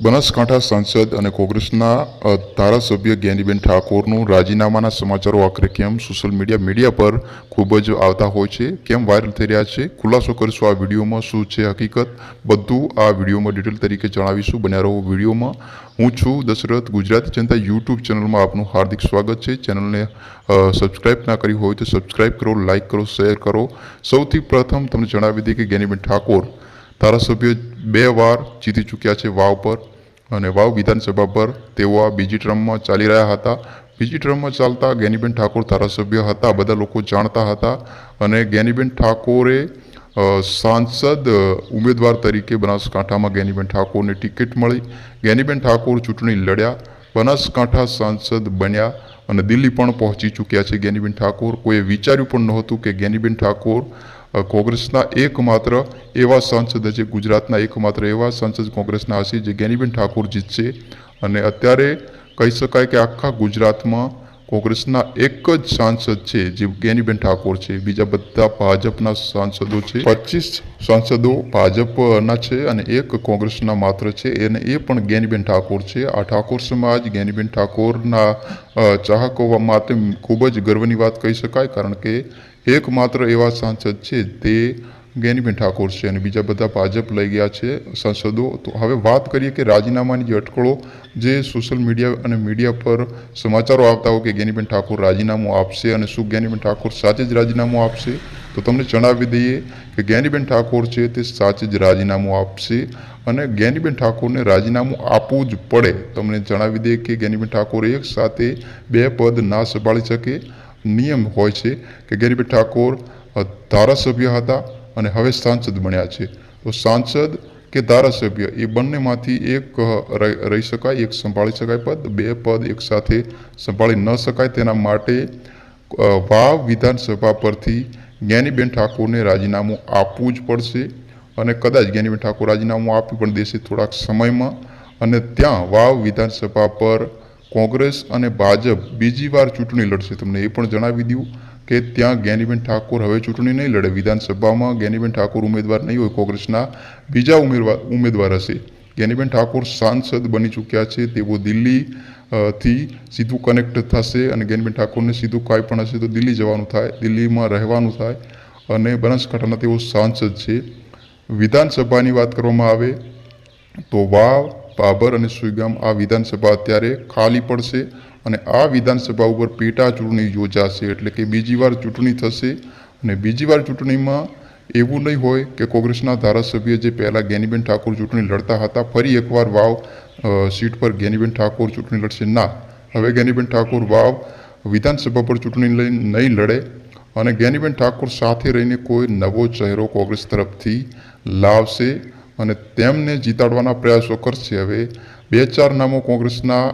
બનાસકાંઠા સાંસદ અને કોંગ્રેસના ધારાસભ્ય જ્ઞાનીબેન ઠાકોરનું રાજીનામાના સમાચારો આખરે કેમ સોશિયલ મીડિયા મીડિયા પર ખૂબ જ આવતા હોય છે? કેમ વાયરલ થઈ રહ્યા છે? ખુલાસો કરીશું આ વિડીયોમાં. શું છે હકીકત? બધું આ વિડીયોમાં ડિટેલ તરીકે જણાવીશું. બન્યા રહો વિડીયોમાં. હું છું દશરથ. ગુજરાતી જનતા યુટ્યુબ ચેનલમાં આપનું હાર્દિક સ્વાગત છે. ચેનલને સબસ્ક્રાઇબ ના કરી હોય તો સબસ્ક્રાઇબ કરો, લાઇક કરો, શેર કરો. સૌથી પ્રથમ તમને જણાવી દઈએ કે જ્ઞાનીબેન ઠાકોર ધારાસભ્ય બે વાર જીતી ચૂક્યા છે વાવ પર અને વાવ વિધાનસભા પર તેઓ આ બીજી ટ્રમમાં ચાલી રહ્યા હતા. બીજી ટ્રમમાં ચાલતા જ્ઞાનીબેન ઠાકોર ધારાસભ્ય હતા. બધા લોકો જાણતા હતા અને જ્ઞાનીબેન ઠાકોરે સાંસદ ઉમેદવાર તરીકે બનાસકાંઠામાં જ્ઞાનીબેન ઠાકોરને ટિકિટ મળી. જ્ઞાનીબેન ઠાકોર ચૂંટણી લડ્યા. બનાસકાંઠા સાંસદ બન્યા અને દિલ્હી પણ પહોંચી ચૂક્યા છે જ્ઞાનીબેન ઠાકોર. કોઈએ વિચાર્યું પણ નહોતું કે જ્ઞાનીબેન ઠાકોર કોંગ્રેસના એકમાત્ર એવા સાંસદ છે, ગુજરાતના એકમાત્ર એવા સાંસદ કોંગ્રેસના હશે જે જ્ઞાનીબેન ઠાકોર જીતશે. અને અત્યારે કહી શકાય કે આખા ગુજરાતમાં કોંગ્રેસના એક જ સાંસદ છે, જે જ્ઞાનીબેન ઠાકોર છે. બીજા બધા ભાજપના સાંસદો છે. પચીસ સાંસદો ભાજપના છે અને એક કોંગ્રેસના માત્ર છે. અને એ પણ જ્ઞાનીબેન ઠાકોર છે. આ ઠાકોર સમાજ જ્ઞાનીબેન ઠાકોરના ચાહકો માટે ખૂબ જ ગર્વની વાત કહી શકાય, કારણ કે એકમાત્ર એવા સાંસદ છે, તે જ્ઞાનીબેન ઠાકોર છે અને બીજા બધા ભાજપ લઈ ગયા છે સાંસદો. તો હવે વાત કરીએ કે રાજીનામાની જે અટકળો જે સોશિયલ મીડિયા અને મીડિયા પર સમાચારો આવતા હોય કે જ્ઞાનીબેન ઠાકોર રાજીનામું આપશે અને શું જ્ઞાનીબેન ઠાકોર સાચે જ રાજીનામું આપશે, તો તમને જણાવી દઈએ કે જ્ઞાનીબેન ઠાકોર છે તે સાચે જ રાજીનામું આપશે અને જ્ઞાનીબેન ઠાકોરને રાજીનામું આપવું જ પડે. તમને જણાવી દઈએ કે જ્ઞાનીબેન ઠાકોર એક સાથે બે પદ ના સંભાળી શકે નિયમ હોય છે કે જ્ઞાનીબેન ઠાકોર ધારાસભ્ય હતા અને હવે સાંસદ બન્યા છે. તો સાંસદ કે ધારાસભ્ય એ બંનેમાંથી એક રહી શકાય, એક સંભાળી શકાય પદ, બે પદ એક સાથે સંભાળી ન શકાય તેના માટે વાવ વિધાનસભા પરથી જ્ઞાનીબેન ઠાકોરને રાજીનામું આપવું જ પડશે અને કદાચ જ્ઞાનીબેન ઠાકોર રાજીનામું આપી પણ દેશે થોડાક સમયમાં અને ત્યાં વાવ વિધાનસભા પર કોંગ્રેસ અને ભાજપ બીજી વાર ચૂંટણી લડશે. તમને એ પણ જણાવી દઉં કે ત્યાં જ્ઞાનીબેન ઠાકોર હવે ચૂંટણી નહીં લડે. વિધાનસભામાં જ્ઞાનીબેન ઠાકોર ઉમેદવાર નહીં હોય, કોંગ્રેસના બીજા ઉમેદવાર ઉમેદવાર હશે. જ્ઞાનીબેન ઠાકોર સાંસદ બની ચૂક્યા છે. તેઓ દિલ્હી થી સીધું કનેક્ટ થશે અને જ્ઞાનીબેન ઠાકોરને સીધું કાંઈ પણ હશે તો દિલ્હી જવાનું થાય, દિલ્હીમાં રહેવાનું થાય અને બનાસકાંઠાના તેઓ સાંસદ છે. વિધાનસભાની વાત કરવામાં આવે તો વાવ બાબર અને સુઈગામ આ વિધાનસભા અત્યારે ખાલી પડશે અને આ વિધાનસભા ઉપર પેટા ચૂંટણી યોજાશે એટલે કે બીજી વાર ચૂંટણી થશે અને બીજી વાર ચૂંટણીમાં એવું નહીં હોય કે કોંગ્રેસના ધારાસભ્ય જે પહેલાં જ્ઞાનીબેન ઠાકોર ચૂંટણી લડતા હતા, ફરી એકવાર વાવ સીટ પર જ્ઞાનીબેન ઠાકોર ચૂંટણી લડશે. ના, હવે જ્ઞાનીબેન ઠાકોર વાવ વિધાનસભા પર ચૂંટણી લઈ નહીં લડે અને જ્ઞાનીબેન ઠાકોર સાથે રહીને કોઈ નવો ચહેરો કોંગ્રેસ તરફથી લાવશે. અને તેમને જીતાડવાના પ્રયાસો કરશે. હવે બે ચાર નામો કોંગ્રેસના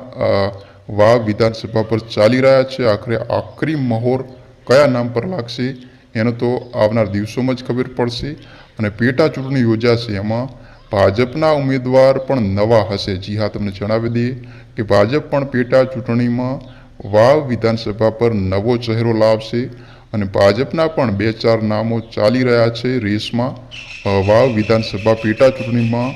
વાવ વિધાનસભા પર ચાલી રહ્યા છે. આખરે આખરી મહોર કયા નામ પર લાગશે એનો તો આવનાર દિવસોમાં જ ખબર પડશે અને પેટા ચૂંટણી યોજાશે. એમાં ભાજપના ઉમેદવાર પણ નવા હશે. જી હા, તમને જણાવી દઈએ કે ભાજપ પણ પેટા ચૂંટણીમાં વાવ વિધાનસભા પર નવો ચહેરો લાવશે. અને ભાજપના પણ બે ચાર નામો ચાલી રહ્યા છે રેસમાં. વાવ વિધાનસભા પેટા ચૂંટણીમાં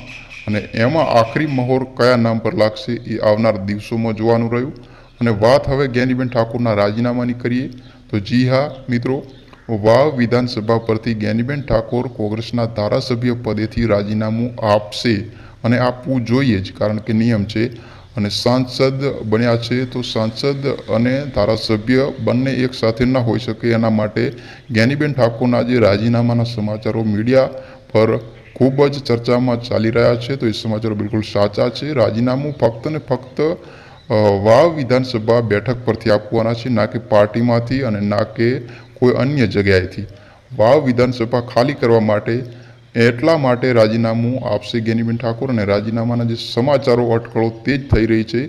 અને એમાં આખરી મહોર કયા નામ પર લાગશે એ આવનાર દિવસોમાં જોવાનું રહ્યું. અને વાત હવે જ્ઞાનીબેન ઠાકોરના રાજીનામાની કરીએ. તો જી હા, મિત્રો વાવ વિધાનસભા પરથી જ્ઞાનીબેન ઠાકોર કોંગ્રેસના ધારાસભ્ય પદેથી રાજીનામું આપશે. અને આપવું જોઈએ જ, કારણ કે નિયમ છે. અને સાંસદ બન્યા છે તો સાંસદ અને ધારાસભ્ય બંને એક સાથે ન હોઈ શકે એના માટે જ્ઞાનીબેન ઠાકોરના જે રાજીનામાના સમાચારો મીડિયા પર ખૂબ જ ચર્ચામાં ચાલી રહ્યા છે તો એ સમાચારો બિલકુલ સાચા છે. રાજીનામું ફક્ત ને ફક્ત વાવ વિધાનસભા બેઠક પરથી આપવાના છે, ના કે પાર્ટીમાંથી અને ના કે કોઈ અન્ય જગ્યાએથી. વાવ વિધાનસભા ખાલી કરવા માટે એટલા માટે રાજીનામું આપશે ગેનીબેન ઠાકોર અને રાજીનામાના જે સમાચારો, અટકળો તેજ થઈ રહી છે.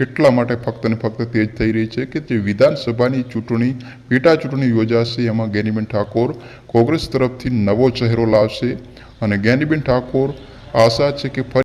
એટલા માટે ફક્ત ને ફક્ત તેજ થઈ રહી છે કે જે વિધાનસભાની ચૂંટણી, પેટા ચૂંટણી યોજાશે, એમાં ગેનીબેન ઠાકોર કોંગ્રેસ તરફથી નવો ચહેરો લાવશે અને ગેનીબેન ઠાકોર આશા છે કે